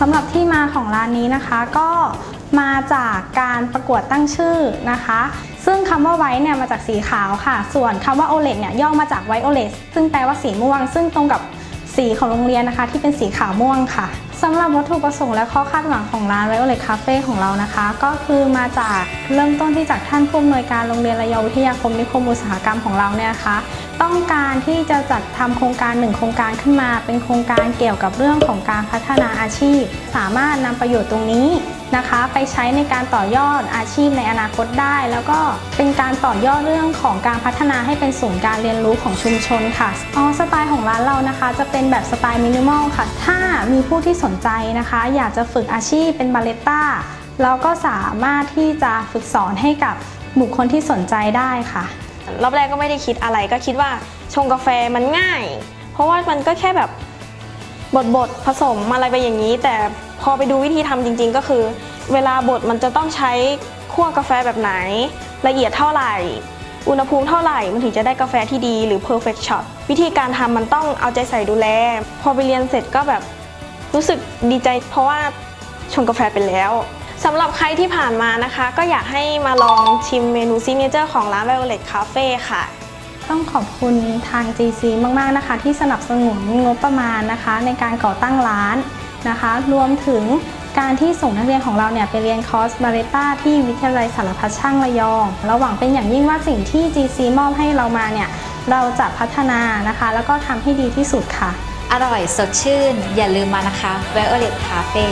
สำหรับที่มาของร้านนี้นะคะก็มาจากการประกวดตั้งชื่อนะคะ ซึ่งคำว่าไวท์เนี่ยมาจากสีขาวค่ะ ส่วนคำว่าโอเลเนี่ยย่อมาจากไวโอเลสซึ่งแปลว่าสีม่วง ซึ่งตรงกับสีของโรงเรียนนะคะ ที่เป็นสีขาวม่วงค่ะสำหรับวัตถุประสงค์และข้อคาดหวังของร้านไวโอเลตคาเฟ่ของเรานะคะ ก็คือมาจากเริ่มต้นที่จากท่านผู้อำนวยการโรงเรียนระยองวิทยาคมนิคมอุตสาหกรรมของเราเนี่ยนะคะต้องการที่จะจัดทำโครงการหนึ่งโครงการขึ้นมา เป็นโครงการเกี่ยวกับเรื่องของการพัฒนา อาชีพ สามารถนำประโยชน์ตรงนี้นะคะ ไปใช้ในการต่อยอดอาชีพในอนาคตได้ แล้วก็เป็นการต่อยอดเรื่องของการพัฒนาให้เป็นศูนย์การเรียนรู้ของชุมชนค่ะอ๋อสไตล์ของร้านเรานะคะ จะเป็นแบบสไตล์มินิมอลค่ะ ถ้ามีผู้ที่สนใจนะคะ อยากจะฝึกอาชีพเป็นบาเลตต้าเราก็สามารถที่จะฝึกสอนให้กับบุคคลที่สนใจได้ค่ะ รอบแรกก็ไม่ได้คิดอะไรก็คิดว่าชงกาแฟมันง่าย เพราะว่ามันก็แค่แบบ บดบดผสมอะไรไปอย่างนี้ แต่พอไปดูวิธีทำจริง ๆ ก็คือ เวลาบดมันจะต้องใช้คั่วกาแฟแบบไหน ละเอียดเท่าไหร่ อุณหภูมิเท่าไหร่มันถึงจะได้กาแฟที่ดีหรือ perfect shot วิธีการทำมันต้องเอาใจใส่ดูแล พอไปเรียนเสร็จก็แบบรู้สึกดีใจ เพราะว่าชงกาแฟเป็นแล้วสำหรับใครที่ผ่านมานะคะ ก็อยากให้มาลองชิมเมนูซิเนเจอร์ของร้าน Violet Cafe ค่ะ ต้องขอบคุณทาง GC มากๆนะคะ ที่สนับสนุนงบประมาณนะคะ ในการก่อตั้งร้านนะคะ รวมถึงการที่ส่งนักเรียนของเราเนี่ยไปเรียนคอร์สบาเลต้าที่วิทยาลัยสารพัดช่างระยองเราหวังเป็นอย่างยิ่งว่าสิ่งที่ GC มอบให้เรามาเนี่ยเราจะพัฒนานะคะ แล้วก็ทำให้ดีที่สุดค่ะ อร่อยสดชื่น อย่าลืมมานะคะ Violet Cafe